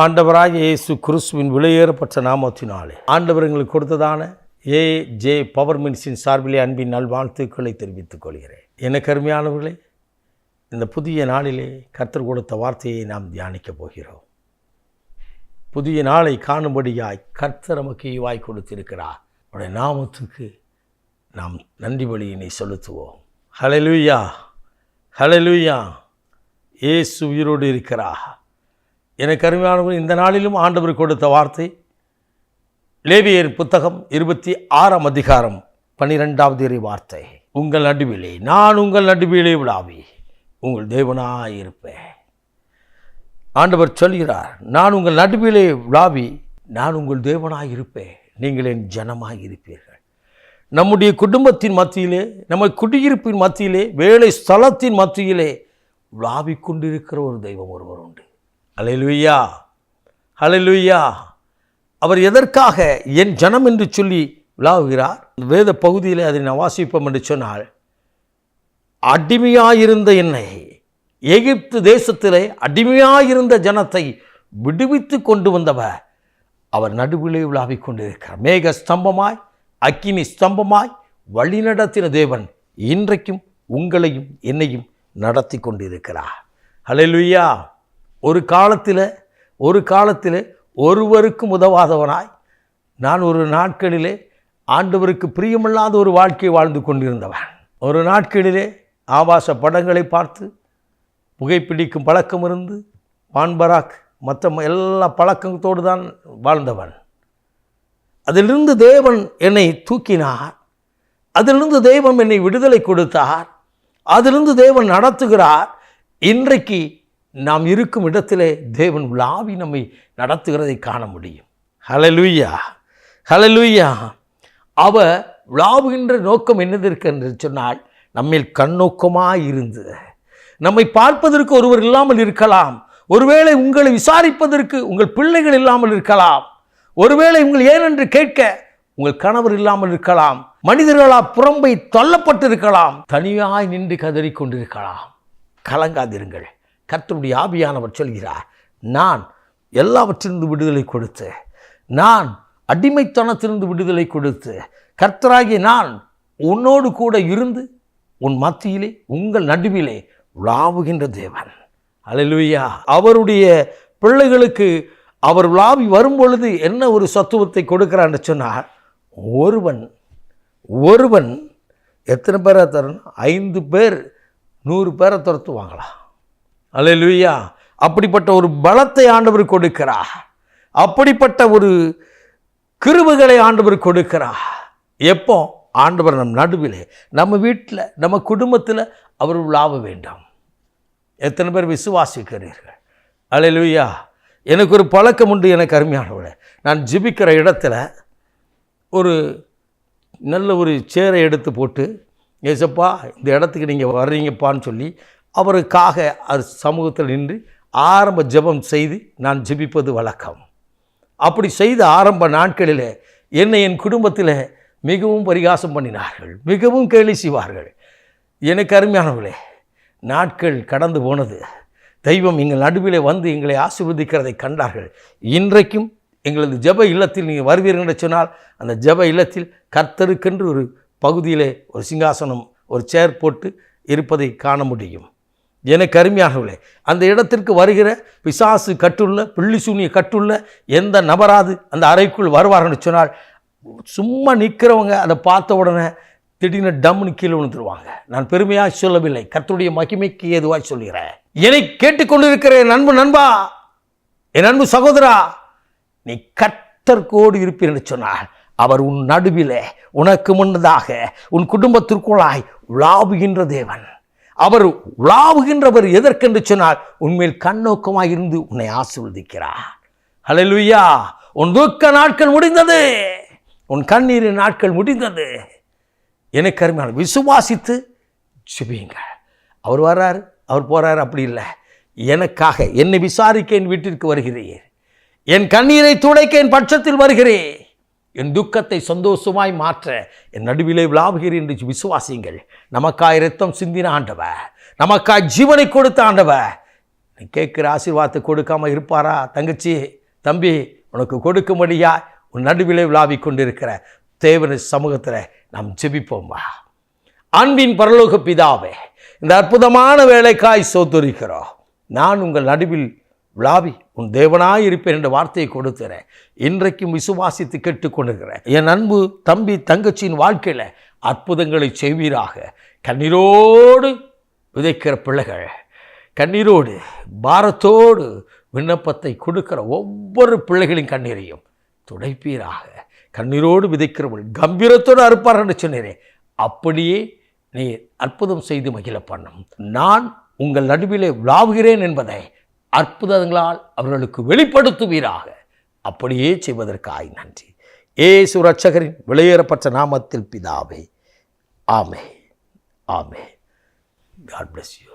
ஆண்டவராக இயேசு கிறிஸ்துவின் விலையேறப்பட்ட நாமத்தினாலே. ஆண்டவர் எங்களுக்கு கொடுத்ததான ஏ ஜே பவர் மின்ஸின் சார்பிலே அன்பின் நல்வாழ்த்துக்களை தெரிவித்துக் கொள்கிறேன். என கருமையானவர்களே இந்த புதிய நாளிலே கர்த்தர் கொடுத்த வார்த்தையை நாம் தியானிக்கப் போகிறோம். புதிய நாளை காணும்படியாய் கர்த்தர் நமக்கு வாய் கொடுத்திருக்கிறார். அவருடைய நாமத்துக்கு நாம் நன்றி பலியினை செலுத்துவோம். ஹalleluya ஹalleluya ஏசு உயிரோடு இருக்கிறார். எனக்கு அருமையானவர்கள் இந்த நாளிலும் ஆண்டவர் கொடுத்த வார்த்தை லேவியர் புத்தகம் இருபத்தி ஆறாம் அதிகாரம் பன்னிரெண்டாவது இறை வார்த்தை. உங்கள் நடுவிலே நான் உங்கள் நடுவிலே விழாவி உங்கள் தேவனாக இருப்பேன். ஆண்டவர் சொல்கிறார் நான் உங்கள் நடுவிலே விழாவி நான் உங்கள் தேவனாக இருப்பேன். நீங்கள் என் ஜனமாக இருப்பீர்கள். நம்முடைய குடும்பத்தின் மத்தியிலே நம்ம குடியிருப்பின் மத்தியிலே வேலை ஸ்தலத்தின் மத்தியிலே விழாவிக் கொண்டிருக்கிற ஒரு தெய்வம் ஒருவர் உண்டு. ஹalleluya ஹalleluya. அவர் எதற்காக என் ஜனம் என்று சொல்லி விழாவுகிறார்? வேத பகுதியில் அதை நான் வாசிப்போம் என்று சொன்னால் அடிமையாயிருந்த என்னை எகிப்து தேசத்திலே அடிமையாயிருந்த ஜனத்தை விடுவித்து கொண்டு வந்தவர் அவர் நடுவிலே விழாவிக் கொண்டிருக்கிறார். மேக ஸ்தம்பமாய் அக்கினி ஸ்தம்பமாய் வழிநடத்தின தேவன் இன்றைக்கும் உங்களையும் என்னையும் நடத்தி கொண்டிருக்கிறார். ஹலெலுயா ஒரு காலத்தில் ஒரு காலத்தில் ஒருவருக்கும் உதவாதவனாய் நான் ஒரு நாட்களிலே ஆண்டவருக்கு பிரியமில்லாத ஒரு வாழ்க்கையை வாழ்ந்து கொண்டிருந்தவன். ஒரு நாட்களிலே ஆபாச படங்களை பார்த்து புகைப்பிடிக்கும் பழக்கம் இருந்து வான்பராக் மற்ற எல்லா பழக்கத்தோடு தான் வாழ்ந்தவன். அதிலிருந்து தேவன் என்னை தூக்கினார். அதிலிருந்து தெய்வம் என்னை விடுதலை கொடுத்தார். அதிலிருந்து தேவன் நடத்துகிறார். இன்றைக்கு நாம் இருக்கும் இடத்திலே தேவன் விழாவி நம்மை நடத்துகிறதை காண முடியும். ஹலலுயா ஹலலுயா அவ விழாவுகின்ற நோக்கம் என்னதற்கு என்று சொன்னால் நம்மில் கண்ணோக்கமாக இருந்து நம்மை பார்ப்பதற்கு ஒருவர் இல்லாமல் இருக்கலாம். ஒருவேளை உங்களை விசாரிப்பதற்கு உங்கள் பிள்ளைகள் இல்லாமல் இருக்கலாம். ஒருவேளை உங்கள் ஏனென்று கேட்க உங்கள் கணவர் இல்லாமல் இருக்கலாம். மனிதர்களால் புறம்பை தள்ளப்பட்டிருக்கலாம். தனியாய் நின்று கதறிக் கொண்டிருக்கலாம். கலங்காதிருங்கள். கர்த்தருடைய ஆவியானவர் சொல்கிறார் நான் எல்லாவற்றிலிருந்து விடுதலை கொடுத்து நான் அடிமைத்தனத்திலிருந்து விடுதலை கொடுத்து கர்த்தராகிய நான் உன்னோடு கூட இருந்து உன் மத்தியிலே உங்கள் நடுவிலே உலாவுகின்ற தேவன். அல்லேலூயா அவருடைய பிள்ளைகளுக்கு அவர் விழாவி வரும்பொழுது என்ன ஒரு சத்துவத்தை கொடுக்கிறான்னு சொன்னால் ஒருவன் ஒருவன் எத்தனை பேரை தரணும்? ஐந்து பேர் நூறு பேரை துரத்துவாங்களா? அலை லூயா அப்படிப்பட்ட ஒரு பலத்தை ஆண்டவர் கொடுக்கிறார். அப்படிப்பட்ட ஒரு கிருபுகளை ஆண்டவர் கொடுக்கிறார். எப்போ? ஆண்டவர் நம் நடுவிலே நம்ம வீட்டில் நம்ம குடும்பத்தில் அவர் உலாவ வேண்டாம். எத்தனை பேர் விசுவாசிக்கிறீர்கள்? அல்லேலூயா. எனக்கு ஒரு பழக்கம் உண்டு எனக்கு அருமையானவளே. நான் ஜிபிக்கிற இடத்துல ஒரு நல்ல ஒரு சேரை எடுத்து போட்டு ஏசப்பா இந்த இடத்துக்கு நீங்கள் வர்றீங்கப்பான்னு சொல்லி அவருக்காக அது சமூகத்தில் நின்று ஆரம்ப ஜெபம் செய்து நான் ஜெபிப்பது வழக்கம். அப்படி செய்த ஆரம்ப நாட்களில் என்னை என் குடும்பத்தில் மிகவும் பரிகாசம் பண்ணினார்கள். மிகவும் கேலி செய்வார்கள். எனக்கு அருமையானவர்களே நாட்கள் கடந்து போனது. தெய்வம் எங்கள் நடுவில் வந்து எங்களை ஆசிர்வதிக்கிறதை கண்டார்கள். இன்றைக்கும் எங்களது ஜெப இல்லத்தில் நீங்கள் வருவீர்கள் என்று சொன்னால் அந்த ஜெப இல்லத்தில் கர்த்தருக்கென்று ஒரு பகுதியிலே ஒரு சிங்காசனம் ஒரு சேர் போட்டு இருப்பதை காண முடியும். எனக்கு அருமையாகவில்லை அந்த இடத்திற்கு வருகிற பிசாசு கட்டுள்ள பிள்ளி சூனிய கட்டுள்ள எந்த நபராது அந்த அறைக்குள் வருவார்னு சொன்னால் சும்மா நிற்கிறவங்க அதை பார்த்த உடனே திடீர்னு டம்னு கீழே விழுந்துருவாங்க. நான் பெருமையாக சொல்லவில்லை. கர்த்தருடைய மகிமைக்கு ஏதுவாய் சொல்கிறேன் என்னை கேட்டுக்கொண்டிருக்கிற என் அன்பு நண்பா. என் அன்பு சகோதரா நீ கர்த்தர்கோடு இருப்பீர் என்று சொன்னால் அவர் உன் நடுவிலே உனக்கு முன்னதாக உன் குடும்பத்திற்குள்ளாய் உலாவுகின்ற தேவன். அவர் உலாவுகின்றவர் எதற்கென்று சொன்னால் உண்மையில் கண்ணோக்கமாக இருந்து உன்னை ஆசீர்வதிக்கிறார். ஹalleluya உன் துக்க நாட்கள் முடிந்தது. உன் கண்ணீரின் நாட்கள் முடிந்தது. எனக்கு அருமையான விசுவாசித்து சுபியுங்கள் அவர் வர்றாரு அவர் போறாரு அப்படி இல்லை. எனக்காக என்னை விசாரிக்க என் வீட்டிற்கு வருகிறீர். என் கண்ணீரை துடைக்க என் பட்சத்தில் வருகிறேன் என் துக்கத்தை சந்தோஷமாய் மாற்ற என் நடுவிலே விளாவுகிறேன் என்று விசுவாசியுங்கள். நமக்காய் இரத்தம் சிந்தின ஆண்டவ நமக்காய் ஜீவனை கொடுத்த ஆண்டவ நீ கேட்குற ஆசீர்வாதத்தை கொடுக்காம இருப்பாரா? தங்கச்சி தம்பி உனக்கு கொடுக்கும்படியா? உன் நடுவிலே விளாவி கொண்டிருக்கிற தேவன சமூகத்தில் நாம் ஜெபிப்போம்மா. அன்பின் பரலோக பிதாவே இந்த அற்புதமான வேலைக்காய் சோத்துரிக்கிறோம். நான் உங்கள் நடுவில் விழாவி உன் தேவனாய் இருப்பேன் என்ற வார்த்தையை கொடுத்துறேன் இன்றைக்கும் விசுவாசித்து கேட்டுக்கொண்டிருக்கிறேன் என் அன்பு தம்பி தங்கச்சியின் வாழ்க்கையில் அற்புதங்களை செய்வீராக. கண்ணீரோடு விதைக்கிற பிள்ளைகள் கண்ணீரோடு பாரத்தோடு விண்ணப்பத்தை கொடுக்கிற ஒவ்வொரு பிள்ளைகளின் கண்ணீரையும் துடைப்பீராக. கண்ணீரோடு விதைக்கிறவள் கம்பீரத்தோடு அறுப்பார் என்று சொன்னேனே அப்படியே நீ அற்புதம் செய்து மகிழ பண்ணும். நான் உங்கள் நடுவிலே விழாவுகிறேன் என்பதை அற்புதங்களால் அவர்களுக்கு வெளிப்படுத்துவீராக. அப்படியே செய்வதற்காய் நன்றி. ஏசு ரட்சகரின் வெளியேறப்பட்ட நாமத்தில் பிதாவே. ஆமே ஆமே காட் பிளஸ் யூ